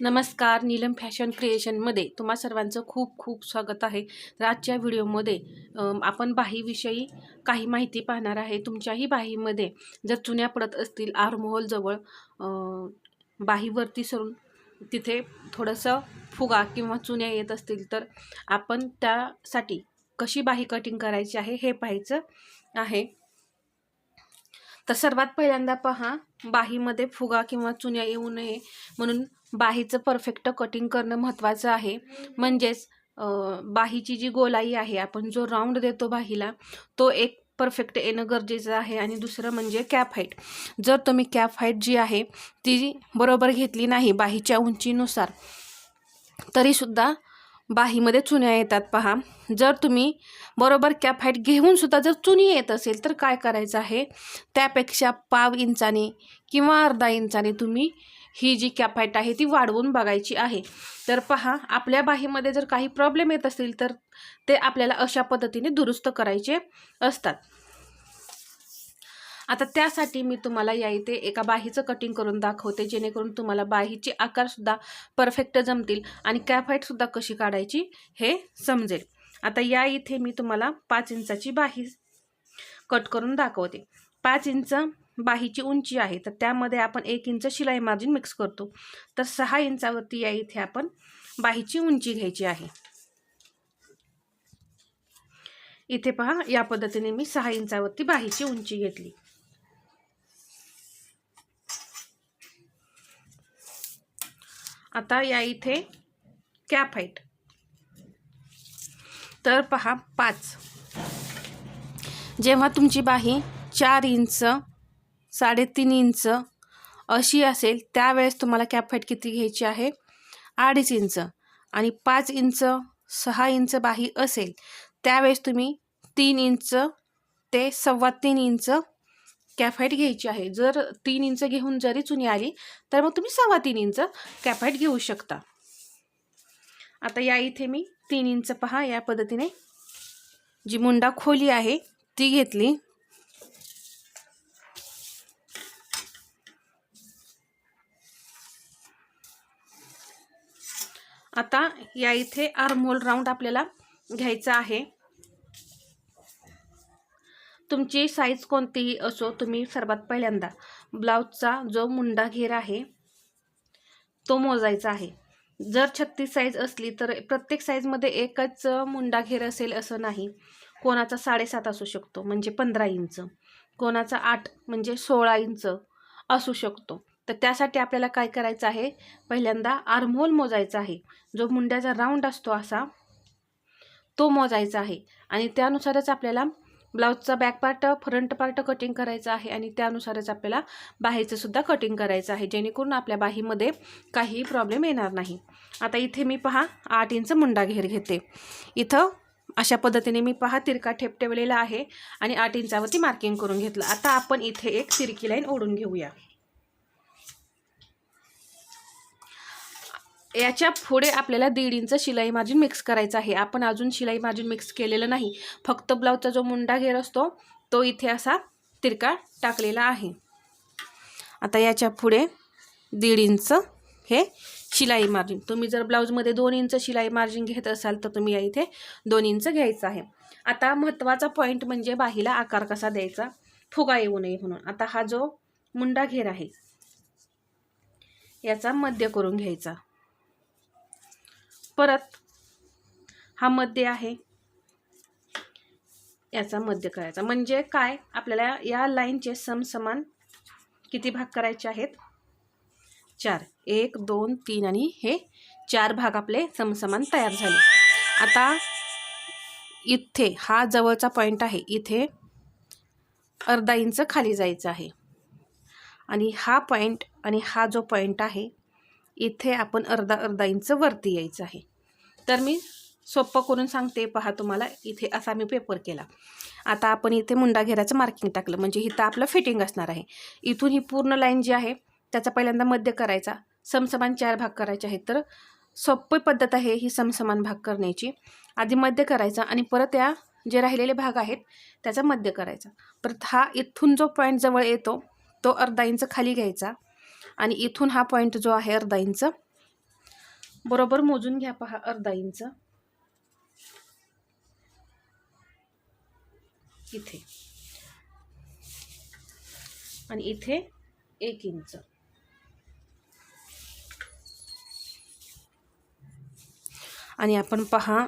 नमस्कार नीलम फॅशन क्रिएशनमध्ये तुम्हा सर्वांचं खूप खूप स्वागत आहे. तर आजच्या व्हिडिओमध्ये आपण बाहीविषयी काही माहिती पाहणार आहे. तुमच्याही बाहीमध्ये जर चुन्या पडत असतील आरमोहोलजवळ बाहीवरती सरून तिथे थोडंसं फुगा किंवा चुन्या येत असतील तर आपण त्यासाठी कशी बाही कटिंग करायची आहे हे पाहायचं आहे. तर सर्वात पहिल्यांदा पहा बाहीमध्ये फुगा किंवा चुन्या येऊ नये म्हणून बाहीचं परफेक्ट कटिंग करणं महत्त्वाचं आहे. म्हणजेच बाहीची जी गोलाई आहे आपण जो राऊंड देतो बाहीला तो एक परफेक्ट येणं गरजेचं आहे. आणि दुसरं म्हणजे कॅप हाईट जर तुम्ही कॅप हाईट जी आहे ती बरोबर घेतली नाही बाहीच्या उंचीनुसार तरीसुद्धा बाहीमध्ये चुन्या येतात पहा. जर तुम्ही बरोबर कॅप हाईट घेऊन सुद्धा जर चुनी येत असेल तर काय करायचं आहे? त्यापेक्षा पाव इंचाने किंवा अर्धा इंचाने तुम्ही ही जी कॅप हाईट आहे ती वाढवून बघायची आहे. तर पहा आपल्या बाहीमध्ये जर काही प्रॉब्लेम येत असतील तर ते आपल्याला अशा पद्धतीने दुरुस्त करायचे असतात. आता त्यासाठी मी तुम्हाला या इथे एका बाहीचं कटिंग करून दाखवते जेणेकरून तुम्हाला बाहीचे आकारसुद्धा परफेक्ट जमतील आणि कॅफाईटसुद्धा कशी काढायची हे समजेल. आता या इथे मी तुम्हाला पाच इंचाची बाही कट करून दाखवते. पाच इंच बाहीची उंची आहे तर त्यामध्ये आपण एक इंच शिलाई मार्जिन मिक्स करतो. तर सहा इंचावरती या इथे आपण बाहीची उंची घ्यायची आहे. इथे पहा या पद्धतीने मी सहा इंचावरती बाहीची उंची घेतली. आता या इथे कॅप हाईट तर पहा पाच. जेव्हा तुमची बाही चार इंच साडेतीन इंच अशी असेल त्यावेळेस तुम्हाला कॅप हाईट किती घ्यायची आहे? अडीच इंच. आणि पाच इंच सहा इंच बाही असेल त्यावेळेस तुम्ही तीन इंच ते सव्वा तीन इंच कॅफाईट घ्यायची आहे. जर तीन इंच घेऊन जरी चुनी आली तर मग तुम्ही सव्वा तीन इंच कॅफाईट घेऊ शकता. आता या इथे मी तीन इंच पहा या पद्धतीने जी मुंडा खोली आहे ती घेतली. आता या इथे आर्मोल राऊंड आपल्याला घ्यायचा आहे. तुमची साईज कोणतीही असो तुम्ही सर्वात पहिल्यांदा ब्लाऊजचा जो मुंडा घेर आहे तो मोजायचा आहे. जर छत्तीस साईज असली तर प्रत्येक साईजमध्ये एकच मुंडा घेर असेल असं नाही. कोणाचा साडेसात असू शकतो म्हणजे पंधरा इंच. कोणाचा आठ म्हणजे सोळा इंच असू शकतो. तर त्यासाठी आपल्याला काय करायचं आहे? पहिल्यांदा आर्महोल मोजायचा आहे. जो मुंड्याचा राऊंड असतो असा तो मोजायचा आहे. आणि त्यानुसारच आपल्याला ब्लाऊजचा back part front part cutting करायचा आहे आणि त्यानुसारच आपल्याला बाहीचंसुद्धा कटिंग करायचं आहे. जेणेकरून आपल्या बाहीमध्ये काहीही प्रॉब्लेम येणार नाही. आता इथे मी पहा आठ इंच मुंडा घेर घेते. इथं अशा पद्धतीने मी पहा तिरका ठेप ठेवलेला आहे आणि आठ इंचावरती मार्किंग करून घेतलं. आता आपण इथे एक तिरकी लाईन ओढून घेऊया. याच्यापुढे आपल्याला दीड इंच शिलाई मार्जिन मिक्स करायचं आहे. आपण अजून शिलाई मार्जिन मिक्स केलेलं नाही. फक्त ब्लाऊजचा जो मुंडा घेर असतो तो इथे असा तिरका टाकलेला आहे. आता याच्यापुढे दीड इंच हे शिलाई मार्जिन. तुम्ही जर ब्लाऊजमध्ये दोन इंच शिलाई मार्जिन घेत असाल तर तुम्ही या इथे दोन इंच घ्यायचं आहे. आता महत्त्वाचा पॉईंट म्हणजे बाहीला आकार कसा द्यायचा? फुगा येऊ नये म्हणून. आता हा जो मुंडा घेर आहे याचा मध्य करून घ्यायचा. परत हा मध्य आहे. याचा मध्य करायचा. म्हणजे काय? आपल्याला या लाईनचे समसमान किती भाग करायचे आहेत? चार. एक दोन तीन आणि हे चार भाग आपले समसमान तयार झाले. आता इथे हा जवळचा पॉईंट आहे. इथे अर्धा इंच खाली जायचं आहे. आणि हा पॉईंट आणि हा जो पॉईंट आहे इथे आपण अर्धा अर्धा इंच वरती यायचं आहे. तर मी सोप्पं करून सांगते पहा तुम्हाला इथे असा मी पेपर केला. आता आपण इथे मुंडा घेराचं मार्किंग टाकलं म्हणजे इथं आपलं फिटिंग असणार आहे. इथून ही पूर्ण लाईन जी आहे त्याचा पहिल्यांदा मध्य करायचा. समसमान चार भाग करायचे आहेत तर सोपी पद्धत आहे ही समसमान भाग करण्याची. आधी मध्य करायचा आणि परत या जे राहिलेले भाग आहेत त्याचा मध्य करायचा. परत हा इथून जो पॉईंट जवळ येतो तो अर्धा इंच खाली घ्यायचा. आणि इथून हा पॉईंट जो आहे अर्धा इंच बरोबर मोजून घ्या पहा अर्धा इंच इथे. आणि इथे एक इंच. आणि आपण पहा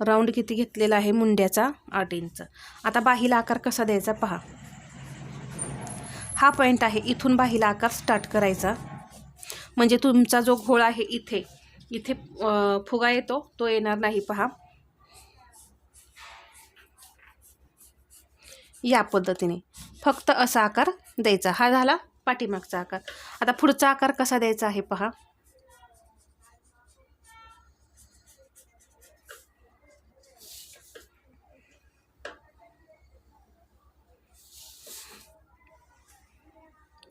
राऊंड किती घेतलेला आहे मुंड्याचा? आठ इंच. आता बाहीला आकार कसा द्यायचा पहा. हा पॉईंट आहे इथून बाहीला आकार स्टार्ट करायचा. म्हणजे तुमचा जो घोळ आहे इथे इथे फुगा येतो तो येणार नाही पहा. या पद्धतीने. फक्त असा आकार द्यायचा. हा झाला पाठीमागचा आकार. आता पुढचा आकार कसा द्यायचा आहे पहा.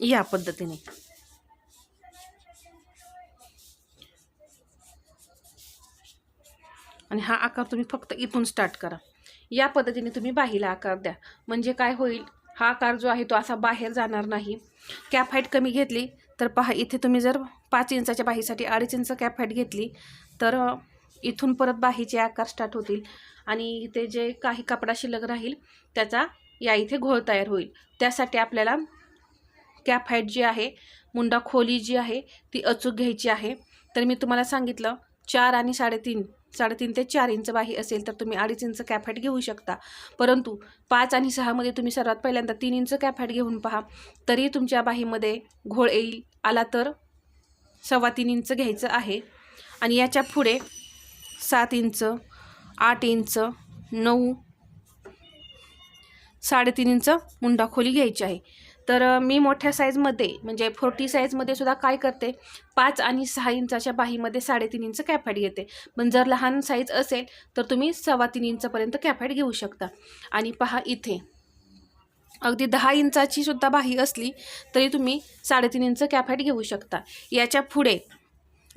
या पद्धतीने. आणि हा आकार तुम्ही फक्त इथून स्टार्ट करा. या पद्धतीने तुम्ही बाहीला आकार द्या. म्हणजे काय होईल? हा आकार जो आहे तो असा बाहेर जाणार नाही. कॅप हाईट कमी घेतली तर पहा इथे तुम्ही जर पाच इंचाच्या बाहीसाठी अडीच इंच कॅप हाईट घेतली तर इथून परत बाहीचे आकार स्टार्ट होतील. आणि इथे जे काही कपडा शिल्लक राहील त्याचा या इथे घोळ तयार होईल. त्यासाठी आपल्याला कॅप हाईट जी आहे मुंडा खोली जी आहे ती अचूक घ्यायची आहे. तर मी तुम्हाला सांगितलं चार आणि साडेतीन साडेतीन ते चार इंच बाही असेल तर तुम्ही अडीच इंच कॅप हाईट घेऊ शकता. परंतु पाच आणि सहामध्ये तुम्ही सर्वात पहिल्यांदा तीन इंच कॅप हाईट घेऊन पहा तरी तुमच्या बाहीमध्ये घोळ येईल आला तर सव्वा तीन इंच घ्यायचं आहे. आणि याच्यापुढे सात इंच आठ इंच नऊ साडेतीन इंच मुंडा खोली घ्यायची आहे. तर मी मोठ्या साईजमध्ये म्हणजे फोर्टी साईजमध्ये सुद्धा काय करते? पाच आणि सहा इंचाच्या बाहीमध्ये साडेतीन इंच कॅपॅट घेते. पण जर लहान साईज असेल तर तुम्ही सव्वा तीन इंचपर्यंत कॅफॅट घेऊ शकता. आणि पहा इथे. अगदी दहा इंचाची सुद्धा बाही असली तरी तुम्ही साडेतीन इंच कॅफॅट घेऊ शकता. याच्यापुढे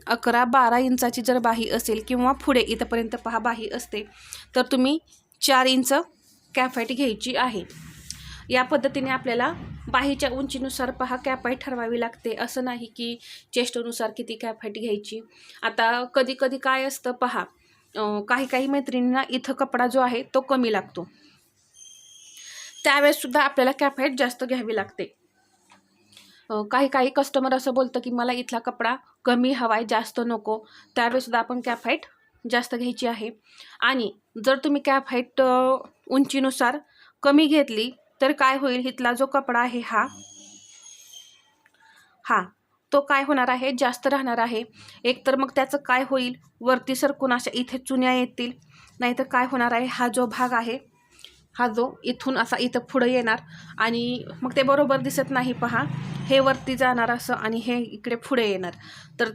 अकरा बारा इंचाची जर बाही असेल किंवा पुढे इथंपर्यंत पहा बाही असते तर तुम्ही चार इंच कॅफॅट घ्यायची आहे. या पद्धतीने आपल्याला बाहीच्या उंचीनुसार पहा कॅपाईट ठरवावी लागते. असं नाही की चेस्टनुसार किती कॅफॅट घ्यायची. आता कधी कधी काय असतं पहा काही काही मैत्रिणींना इथं कपडा जो आहे तो कमी लागतो. त्यावेळेससुद्धा आपल्याला कॅफॅट जास्त घ्यावी लागते. काही काही कस्टमर असं बोलतं की मला इथला कपडा कमी हवा आहे जास्त नको. त्यावेळेसुद्धा आपण कॅप हाईट जास्त घ्यायची आहे. आणि जर तुम्ही कॅप हाईट उंचीनुसार कमी घेतली तर काय होईल? इथला जो कपडा आहे हा हा तो काय होणार आहे? जास्त राहणार आहे. एक तर मग त्याचं काय होईल? वरती सरकून अशा इथे चुन्या येतील. नाहीतर काय होणार आहे? हा जो भाग आहे हा जो इथून असा इथं पुढं येणार आणि मग ते बरोबर दिसत नाही पहा. हे वरती जाणार असं आणि हे इकडे पुढे येणार. तर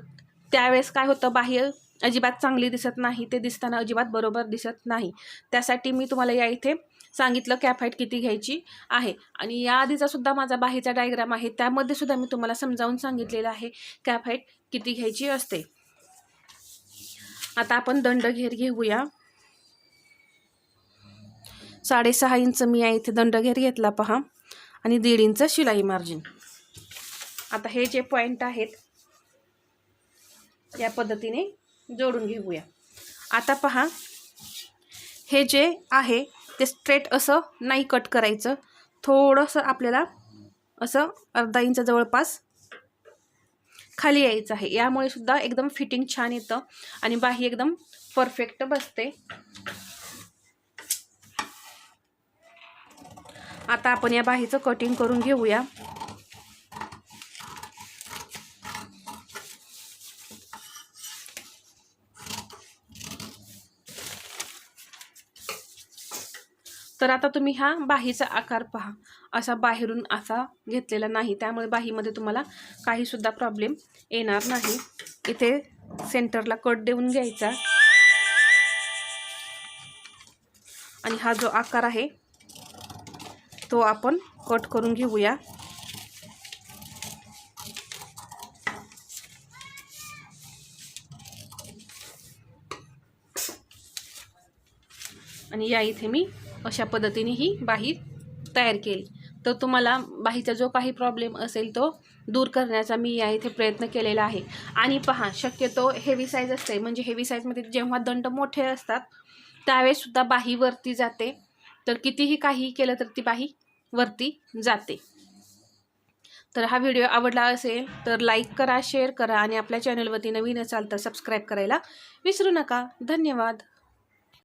त्यावेळेस काय होतं? बाह्य अजिबात चांगली दिसत नाही. ते दिसताना अजिबात बरोबर दिसत नाही. त्यासाठी मी तुम्हाला या इथे सांगितलं कॅप हाईट किती घ्यायची आहे. आणि याआधीचा सुद्धा माझा बाहेरचा डायग्राम आहे. त्यामध्ये सुद्धा मी तुम्हाला समजावून सांगितलेलं आहे. कॅप हाईट किती घ्यायची असते. आता आपण दंड घेर घेऊया. साडेसहा इंच मी या इथे दंडघेर घेतला पहा. आणि दीड इंच शिलाई मार्जिन आता हे जे पॉईंट आहेत या पद्धतीने जोडून घेऊया. आता पहा. हे जे आहे ते स्ट्रेट असं नाही कट करायचं. थोडंसं आपल्याला असं अर्धा इंच जवळपास खाली यायचं आहे. यामुळे सुद्धा एकदम फिटिंग छान येतं आणि बाही एकदम परफेक्ट बसते. आता आपण या बाहीचं कटिंग करून घेऊया. तर आता तुम्ही हा बाहीचा आकार पहा. असा बाहेरून असा घेतलेला नाही. त्यामुळे बाहीमध्ये तुम्हाला काहीसुद्धा प्रॉब्लेम येणार नाही. इथे सेंटरला कट देऊन घ्यायचा. आणि हा जो आकार आहे तो आपण कट करून घेऊया. आणि या इथे मी अशा पद्धतीने ही बाही तयार केली. तर तुम्हाला बाहीचा जो काही प्रॉब्लेम असेल तो दूर करण्याचा मी या इथे प्रयत्न केलेला आहे. आणि पहा शक्यतो हेवी साईज असते. म्हणजे हेवी साईजमध्ये जेव्हा दंड मोठे असतात त्यावेळेसुद्धा बाही वरती जाते. तर कितीही काही केलं तर ती बाही वरती जाते. तर हा व्हिडिओ आवडला असेल तर लाईक करा शेअर करा आणि आपल्या चॅनलवरती नवीन असाल तर सबस्क्राईब करायला विसरू नका. धन्यवाद.